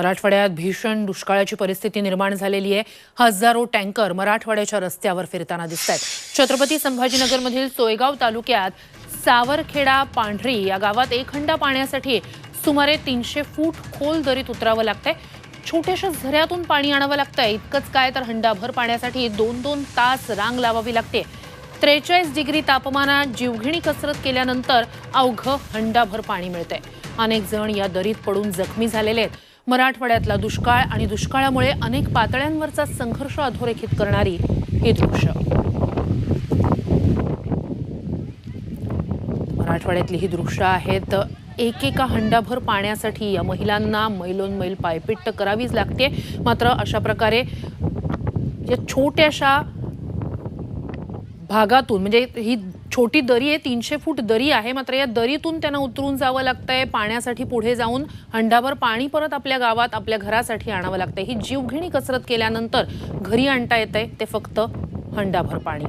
मराठवाड्यात भीषण दुष्काळाची परिस्थिती निर्माण झालेली आहे. हजारो टँकर मराठवाड्याच्या रस्त्यावर फिरताना दिसत आहेत छत्रपती संभाजीनगरमधील सोयगाव तालुक्यात सावरखेडा पांढरी या गावात एक पाण्यासाठी सुमारे तीनशे फूट खोल दरीत उतरावं लागतंय. छोट्याशा झऱ्यातून पाणी आणावं लागतंय. इतकंच काय तर हंडाभर पाण्यासाठी दोन दोन तास रांग लावावी लागते. त्रेचाळीस डिग्री तापमानात जीवघेणी कसरत केल्यानंतर अवघं हंडाभर पाणी मिळतंय. अनेक जण या दरीत पडून जखमी झालेले आहेत. मराठवाड्यातला दुष्काळ आणि दुष्काळामुळे अनेक पातळ्यांवरचा संघर्ष अधोरेखित करणारी ही दृश्य. मराठवाड्यातली ही दृश्य आहेत एकेका हंडाभर पाण्यासाठी या महिलांना मैलोनमैल पायपीट करावीच लागते. मात्र अशा प्रकारे या छोट्याशा भागातून म्हणजे ही छोटी दरी आहे तीनशे फूट दरी आहे मात्र या दरीतून त्यांना उतरून जावं लागतंय पाण्यासाठी पुढे जाऊन हंडाभर पाणी परत आपल्या गावात आपल्या घरासाठी आणावं लागतंय. ही जीवघेणी कसरत केल्यानंतर घरी आणता येतंय ते फक्त हंडाभर पाणी.